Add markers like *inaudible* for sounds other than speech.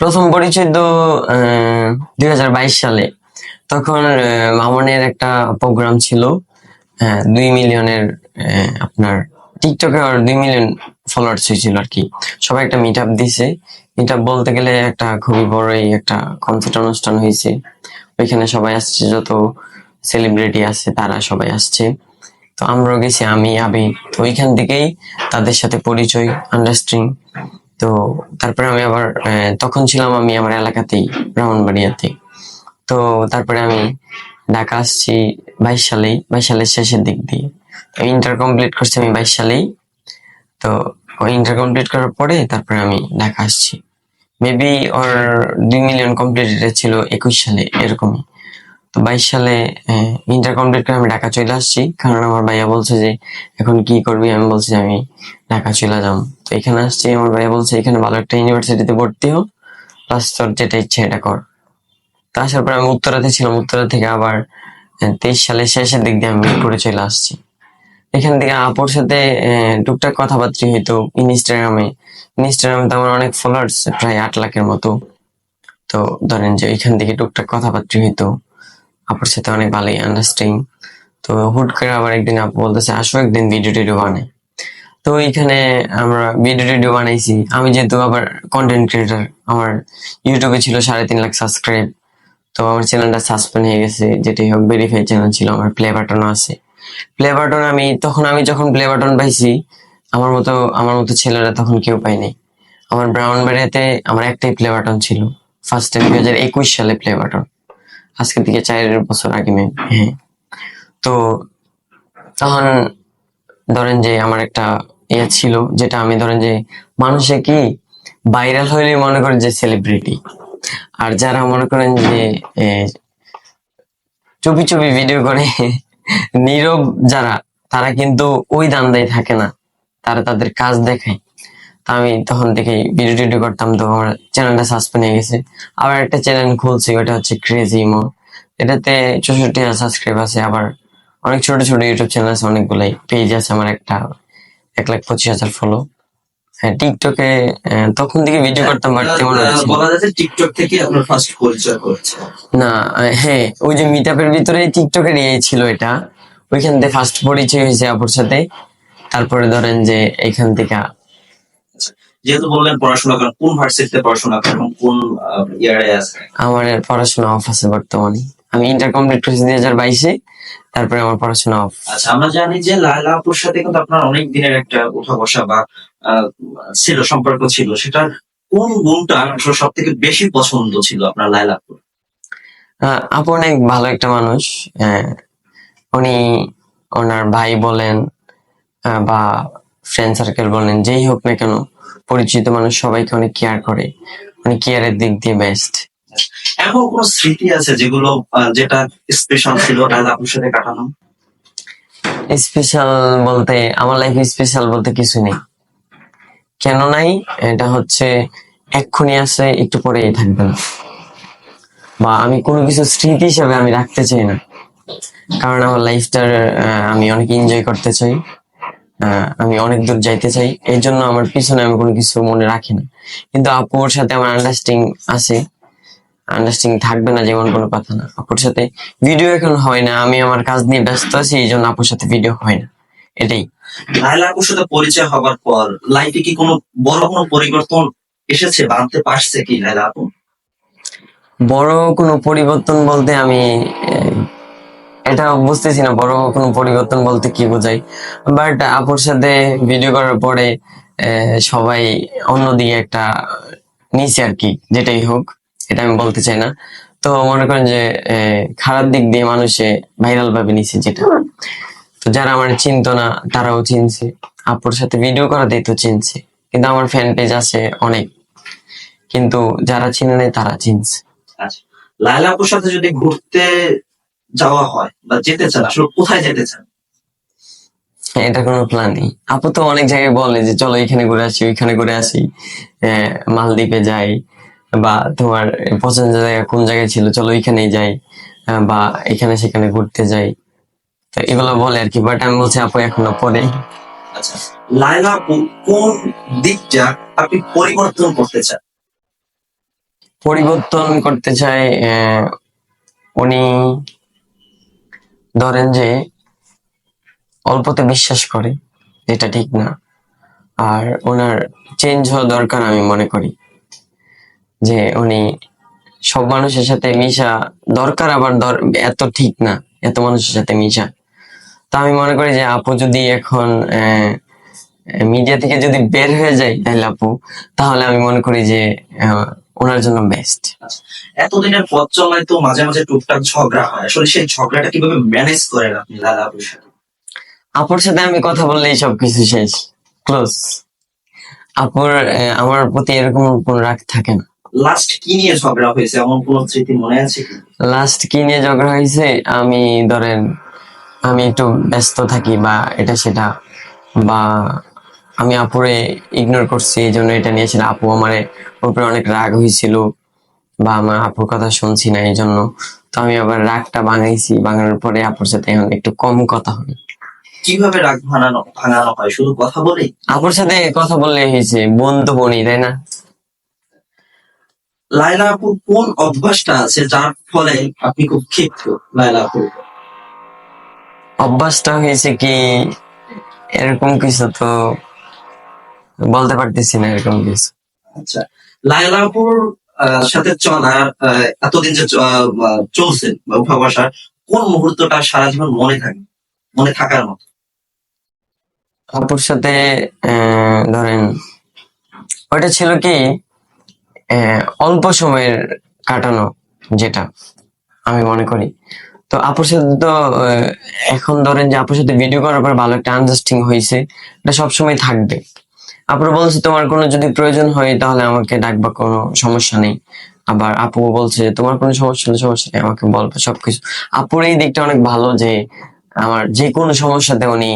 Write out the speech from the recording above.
প্রথম পরিচয় তো দুই হাজার বাইশ সালে। তখন মামনের একটা প্রোগ্রাম ছিল। হ্যাঁ দুই মিলিয়নের আপনার টিকটকে দুই মিলিয়ন ফলোয়ার্স হয়েছিল আর কি। সবাই একটা মিট আপ দিছে। মিট আপ বলতে গেলে একটা খুবই বড়ই একটা কনসার্ট অনুষ্ঠান হয়েছে। ওইখানে সবাই আসছে, যত সেলিব্রিটি আছে তারা সবাই আসছে। তো আমরাও গেছি, আমি আবি তো ওইখান থেকেই তাদের সাথে পরিচয় আন্ডারস্ট্যান্ডিং তো তারপরে আমি আবার তখন ছিলাম আমি আমার এলাকাতেই, ব্রাহ্মণবাড়িয়াতে। তো তারপরে আমি ঢাকা আসছি বাইশ সালেই, বাইশ সালের শেষের দিক দিয়ে। তো ইন্টার কমপ্লিট করছি আমি বাইশ সালেই। তো ইন্টার কমপ্লিট করার পরে তারপরে আমি ঢাকা আসছি। মেবি ওর দুই মিলিয়ন কমপ্লিট ছিল একুশ সালে, এরকমই। তো বাইশ সালে ইন্টার কমপ্লিট করে আমি ঢাকা চলে আসছি। কারণ আমার ভাইয়া বলছে যে, এখন কি করবি? আমি বলছি আমি ঢাকা চলে যাম। তো এখানে আসছি। আমার ভাইয়া বলছে, এখানে ভালো একটা ইউনিভার্সিটিতে ভর্তি হো। প্লাস তোর যেটা ইচ্ছে এটা কর। তো আসার পর আমি উত্তরাতে ছিলাম। উত্তরা থেকে আবার তেইশ সালের শেষের দিক দিয়ে আমি মিরপুরে চলে আসছি। এখান থেকে আপুর সাথে টুকটাক কথাবার্তা হইতো ইনস্টাগ্রামে। ইনস্টাগ্রামে তো আমার অনেক ফলোয়ার্স প্রায় আট লাখের মতো। তো ধরেন যে, এখান থেকে টুকটাক কথাবার্তা হইতো। আপুর সাথে অনেক ভালোই আন্ডারস্ট্যান্ডিং তো হুট করে আবার একদিন আপু বলতেছে, আসো একদিন ভিডিও টিডিও বানাই। তো এইখানে আমরা ভিডিও টিডিও বানাইছি। আমি যেহেতু আবার কন্টেন্ট ক্রিয়েটার আমার ইউটিউবে ছিল সাড়ে তিন লাখ সাবস্ক্রাইব তো আমার চ্যানেলটা সাসপেন্ড হয়ে গেছে, যেটাই হোক ভেরিফাই চ্যানেল ছিল, আমার প্লে বাটনও আছে। প্লে বাটন আমি, তখন আমি যখন প্লে বাটন পাইছি, আমার মতো আমার মতো ছেলেরা তখন কেউ পায়নি। আমার ব্রাউন বেড়েতে আমার একটাই প্লে বাটন ছিল। ফার্স্ট টাইম দুই হাজার একুশ সালে প্লে বাটন আজকে থেকে চার বছর আগে মেয়ে হ্যাঁ। তো তখন ধরেন যে আমার একটা ইয়ে ছিল, যেটা আমি ধরেন যে মানুষে কি ভাইরাল হইলে মনে করেন যে সেলিব্রিটি আর যারা মনে করেন যে চুপি চুপি ভিডিও করে, *laughs* নীরব যারা, তারা কিন্তু ওই দান্দায় থাকে না। তারা তাদের কাজ দেখায়। আমি তখন থেকে ভিডিও টিডিও করতাম তো আমার চ্যানেলটা সাসপেন্ড হয়ে গেছে। আবার একটা চ্যানেল খুলছি ওটা হচ্ছে ক্রেজি ইমো এটাতে চৌষট্টি হাজার সাবস্ক্রাইব আছে আবার অনেক ছোট ছোট ইউটিউব চ্যানেল আছে অনেকগুলাই পেজ আছে আমার একটা এক লাখ পঁচিশ হাজার ফলো হ্যাঁ টিকটকে তখন থেকে ভিডিও করতাম বাট তেমন হচ্ছে না। বলা যাচ্ছে টিকটক থেকে আপনার ফার্স্ট পরিচয় না হ্যাঁ ওই যে মিট আপের ভিতরে টিকটকের ইয়ে ছিল এটা। ওইখান থেকে ফার্স্ট পরিচয় হয়েছে আপুর সাথে। তারপরে ধরেন যে এখান থেকে যেহেতু বললেন পড়াশোনা করেন কোন ভার্সিটিতে পড়াশোনা করেন কোন ইয়ারে আছে আমার পড়াশোনা অফ আছে বর্তমানে। আমি ইন্টার কমপ্লিট করেছি দুই হাজার বাইশে তারপরে আমার পড়াশোনা অফ আচ্ছা আমরা জানি যে লায়লা আপুর সাথে কিন্তু আপনার অনেক দিনের একটা উঠা বসা বা ছিল সম্পর্ক ছিল। সেটার কোন গুণটা আসলে সব থেকে বেশি পছন্দ ছিল আপনার লায়লা আপুর? আপু অনেক ভালো একটা মানুষ। আহ, উনি ওনার ভাই বলেন বা ফ্রেন্ড সার্কেল বলেন যেই হোক না কেন পরিচিত মানুষ সবাইকে অনেক কেয়ার করে উনি কেয়ারের দিক দিয়ে বেস্ট এমন কোন স্মৃতি আছে যেগুলো যেটা স্পেশাল ছিল আপুর সাথে কাটানো? স্পেশাল বলতে আমার লাইফে স্পেশাল বলতে কিছু নেই। কেন নাই? এটা হচ্ছে এক্ষুনি আছে একটু পরেই থাকবে না। বা আমি কোনো কিছু স্মৃতি হিসাবে আমি রাখতে চাই না। কারণ আমার লাইফটার আমি অনেক এনজয় করতে চাই। আমি অনেক দূর যাইতে চাই। এই জন্য আমার পিছনে আমি কোনো কিছু মনে রাখি না। কিন্তু আপুর সাথে আমার আন্ডারস্ট্যান্ডিং আছে। আন্ডারস্ট্যান্ডিং থাকবে না যেমন কোনো কথা না। আপুর সাথে ভিডিও এখন হয় না আমি আমার কাজ নিয়ে ব্যস্ত আছি এই জন্য আপুর সাথে ভিডিও হয় না। এটাই। লায়লা আপুর সাথে পরিচয় হবার পর লাইফে কি কোনো বড় কোনো পরিবর্তন এসেছে বা আনতে পারছে কি? লায়লা আপু? বড় কোনো পরিবর্তন বলতে আমি এটা বুঝতেছি না, বড় কোনো পরিবর্তন বলতে কি বোঝাই বাট আপুর সাথে ভিডিও করার পরে সবাই অন্যদিকে একটা নিচে আর কি, যেটাই হোক, এটা আমি বলতে চাই না। তো মনে করেন যে খারাপ দিক দিয়ে মানুষে ভাইরাল ভাবে নিছে যেটা। তো যারা আমার চিনতো না, তারাও চিনছে। আপুর সাথে ভিডিও করাতেই তো চিনছে। কিন্তু আমার ফ্যান পেজ আছে অনেক। কিন্তু যারা চিনে নেই, তারা চিনছে। আচ্ছা। লায়লা আপুর সাথে যদি ঘুরতে যাওয়া হয় বা যেতে চান আসলে কোথায় যেতে চান? হ্যাঁ, এটা কোনো প্ল্যান নেই। আপু তো অনেক জায়গায় বলে যে চলো এখানে ঘুরে আসি ওইখানে ঘুরে আসি। মালদ্বীপে যাই বা তোমার পছন্দের জায়গা কোন জায়গায় ছিল চলো ওইখানেই যাই বা এখানে সেখানে ঘুরতে যাই। তো এগুলো বলে আর কি বাট আমি বলছি আপু এখনও পরে আচ্ছা আপু কোন দিকটা আপনি পরিবর্তন করতে চান? পরিবর্তন করতে চাই আহ, উনি ধরেন যে অল্পতে বিশ্বাস করে, যেটা ঠিক না। আর ওনার চেঞ্জ হওয়া দরকার আমি মনে করি। যে উনি সব মানুষের সাথে মিশা দরকার, আবার এত ঠিক না, এত মানুষের সাথে মিশা। তো আমি মনে করি যে আপু যদি এখন মিডিয়া থেকে যদি বের হয়ে যায় তাহলে আপু, তাহলে আমি মনে করি যে ওনার জন্য বেস্ট এতদিনের পথ চলায় তো মাঝে মাঝে টুকটাক ঝগড়া হয়। আসলে সেই ঝগড়াটা কীভাবে ম্যানেজ করেন আপনি লালা আপুর সাথে আপুর সাথে আমি কথা বললেই সবকিছু শেষ। ক্লোজ আপুর আমার প্রতি এরকম কোন রাগ থাকে না। লাস্ট কি নিয়ে ঝগড়া হয়েছে? এমন কোন স্মৃতি মনে আছে কি? লাস্ট কি নিয়ে ঝগড়া হয়েছে? আমি ধরেন আমি একটু ব্যস্ত থাকি বা এটা সেটা বা আমি আপুরে ইগনোর করছি এই জন্য এটা নিয়েছিল আপু আমার উপরে অনেক রাগ হয়েছিল বা আমার আপুর কথা শুনছি না এই জন্য। তো আমি আবার রাগটা ভাঙাইছি ভাঙানোর পরে আপুর সাথে এখন একটু কম কথা হয়। কীভাবে রাগ ভাঙানো ভাঙানো হয়? শুধু কথা বলেই আপুর সাথে কথা বললে হয়েছে বোন তো বোনই তাই না? লাইলা আপুর কোন অভ্যাসটা আছে যার ফলে আপনি খুব ক্ষিপ্ত লাইলা আপুর অভ্যাসটা হয়েছে কি এরকম কিছু তো বলতে পারতেছি না এরকম কিছু। আচ্ছা আহ, সাথে চলা এতদিন যে চলছে উঠা কোন মুহূর্তটা সারা জীবন মনে থাকে? মনে থাকার মতো? আপুর সাথে ধরেন ওইটা ছিল কি আহ, অল্প সময়ের কাটানো যেটা আমি মনে করি। তো আপুর সাথে তো আহ, এখন ধরেন যে আপুর সাথে ভিডিও করার পর ভালো একটা আন্ডারস্ট্যান্ডিং হয়েছে এটা সবসময় থাকবে। আপুর বলছে, তোমার কোনো যদি প্রয়োজন হয়, তাহলে আমাকে ডাকবা, কোনো সমস্যা নেই। আবার আপু বলছে, তোমার কোনো সমস্যা নেই সমস্যা নেই, আমাকে বলবে সবকিছু। আপুর এই দিকটা অনেক ভালো যে, আমার যে কোনো সমস্যাতে উনি